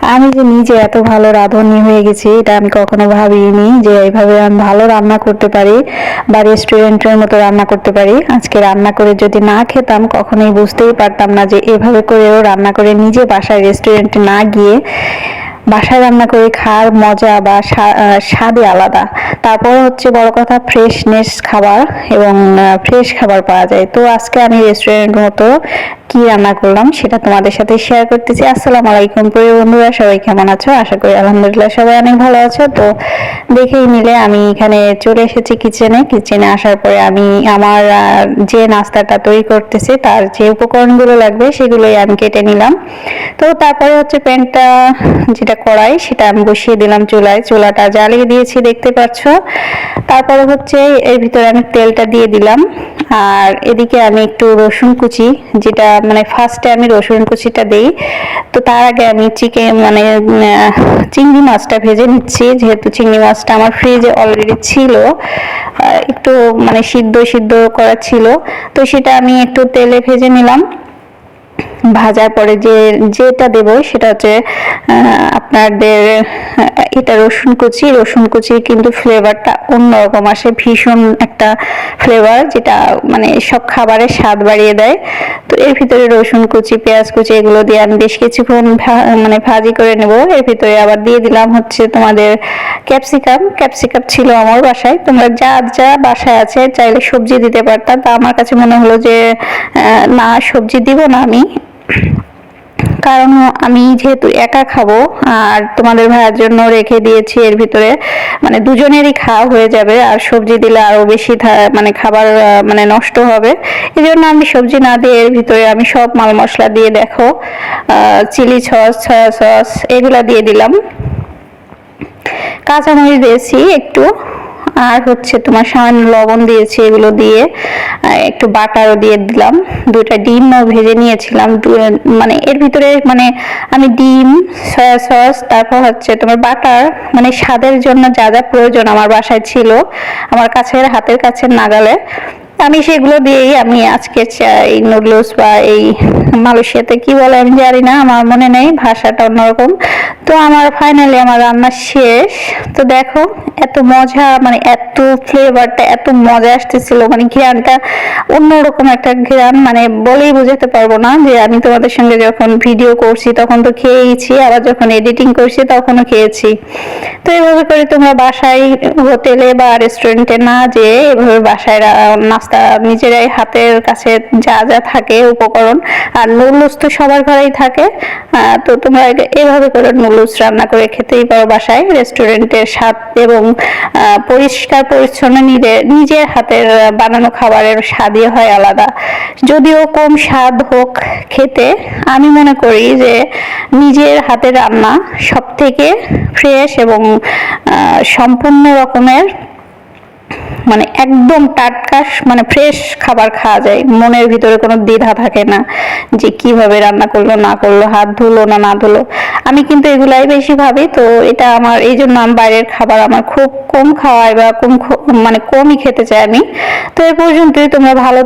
আমি যে নিজে এত ভালো রাঁধুনি হয়ে গেছি এটা আমি কখনো ভাবিনি যে এইভাবে আমি ভালো রান্না করতে পারি বা রেস্টুরেন্টের মতো রান্না করতে পারি। আজকে রান্না করে যদি না খেতাম কখনোই বুঝতেই পারতাম না যে এভাবে করেও রান্না করে নিজে বাসায় রেস্টুরেন্টে না গিয়ে বাসায় রান্না করে খাওয়ার মজা বা স্বা- আহ, স্বাদই আলাদা। তারপর হচ্ছে বড় কথা ফ্রেশনেস খাবার এবং ফ্রেশ খাবার পাওয়া যায়। তো আজকে আমি রেস্টুরেন্ট মতো কি রান্না করলাম সেটা তোমাদের সাথে শেয়ার করতেছি। আসসালামু আলাইকুম প্রিয় বন্ধুরা, সবাই কেমন আছো? আশা করি আলহামদুলিল্লাহ সবাই অনেক ভালো আছো। তো দেখেই নিলে আমি এখানে চলে এসেছি কিচেনে কিচেনে আসার পরে আমি আমার যে নাস্তাটা তৈরি করতেছি, তার যে উপকরণগুলো লাগবে সেগুলোই আমি কেটে নিলাম। তো তারপরে হচ্ছে প্যানটা, যেটা কড়াই, সেটা আমি বসিয়ে দিলাম চুলায়। চুলাটা জ্বালিয়ে দিয়েছি, দেখতে পাচ্ছ। তারপরে হচ্ছে এর ভিতরে আমি তেলটা দিয়ে দিলাম। আর এদিকে আমি একটু রসুন কুচি, যেটা মানে ফার্স্টে আমি রসুন কুচিটা দেই। তো তার আগে আমি চিকেন মানে চিংড়ি মাছটা ভেজে নিচ্ছি। যেহেতু চিংড়ি মাছটা আমার ফ্রিজে অলরেডি ছিল একটু মানে সিদ্ধ সিদ্ধ করা ছিল। তো সেটা আমি একটু তেলে ভেজে নিলাম। ভাজার পরে যে, যেটা দেব সেটা হচ্ছে আপনাদের এটা রসুন কুচি। রসুন কুচির কিন্তু ফ্লেভারটা অন্যরকম আসে, ভীষণ একটা ফ্লেভার যেটা মানে সব খাবারের স্বাদ বাড়িয়ে দেয়। তো এর ভিতরে রসুন কুচি, পেঁয়াজ কুচি এগুলো দিয়ে আমি বেশ কিছুক্ষণ মানে ভাজি করে নেব। এর ভিতরে আবার দিয়ে দিলাম হচ্ছে তোমাদের ক্যাপসিকাম। ক্যাপসিকাম ছিল আমার বাসায়। তোমরা যা যা বাসায় আছে চাইলে সবজি দিতে পারতাম তা আমার কাছে মনে হলো যে না, সবজি দিব না আমি। কারণ আমি যেহেতু একা খাব, আর তোমাদের ভাইয়ের জন্য রেখে দিয়েছি এর ভিতরে মানে দুজনেরই খাওয়া হয়ে যাবে, আর সবজি দিলে আরও বেশি মানে খাবার মানে নষ্ট হবে। এই জন্য আমি সবজি না দিয়ে এর ভিতরে আমি সব মাল মশলা দিয়ে দেখো চিলি সস, সয়া সস, এগুলা দিয়ে দিলাম। কাঁচামরিচ দিয়েছি একটু। আর হচ্ছে তোমার সামান্য লবণ দিয়েছি এগুলো দিয়ে একটু বাটারও দিয়ে দিলাম। দুইটা ডিমও ভেজে নিয়েছিলাম। মানে এর ভিতরে মানে আমি ডিম, সয়া সস, তারপর হচ্ছে তোমার বাটার মানে স্বাদের জন্য যা যা প্রয়োজন আমার বাসায় ছিল, আমার কাছের হাতের কাছে নাগালে, আমি সেগুলো দিয়েই আমি আজকে এই নুডলস বা এই মালয়েশিয়াতে কি বলে আমি জানি না, আমার মনে নেই, ভাষাটা অন্যরকম। তো আমার ফাইনালি আমার রান্না শেষ। তো দেখো, এত মজা মানে এত ফ্লেভারটা এত মজা আসতেছিল মানে ঘ্রানটা অন্যরকম একটা ঘ্রান মানে বলেই বোঝাতে পারব না যে আমি তোমাদের সঙ্গে যখন ভিডিও করছি, তখন তো খেয়েইছি, আবার যখন এডিটিং করছি, তখনও খেয়েছি। তো এভাবে করে তোমরা বাসায় হোটেলে বা রেস্টুরেন্টে না যেয়ে এভাবে বাসায় নাস্তা নিজেরাই হাতের কাছে যা যা থাকে, উপকরণ আর নুডলস তো সবার ঘরেই থাকে। তো তোমরা এভাবে করে নুডলস রান্না করে খেতেই পারো বাসায়। রেস্টুরেন্টের স্বাদ এবং পরিষ্কার, পরিচ্ছন্ন নিজে নিজের হাতের বানানো খাবারের স্বাদই হয় আলাদা। যদিও কম স্বাদ হোক খেতে, আমি মনে করি যে নিজের হাতের রান্না সব থেকে ফ্রেশ এবং সম্পূর্ণ রকমের একদম টাটকা মানে ফ্রেশ খাবার খাওয়া যায়। মনের ভিতরে কোনো দ্বিধা থাকে না যে কীভাবে রান্না করল, না করল, হাত ধুলো না না ধুলো। আমি কিন্তু এগুলাই বেশি ভাবি, তো এটা আমার, এই জন্য আমি বাইরের খাবার আমার খুব কম খাওয়ায় বা কম মানে কমই খেতে চাই আমি। তো এ পর্যন্তই, তোমরা ভালো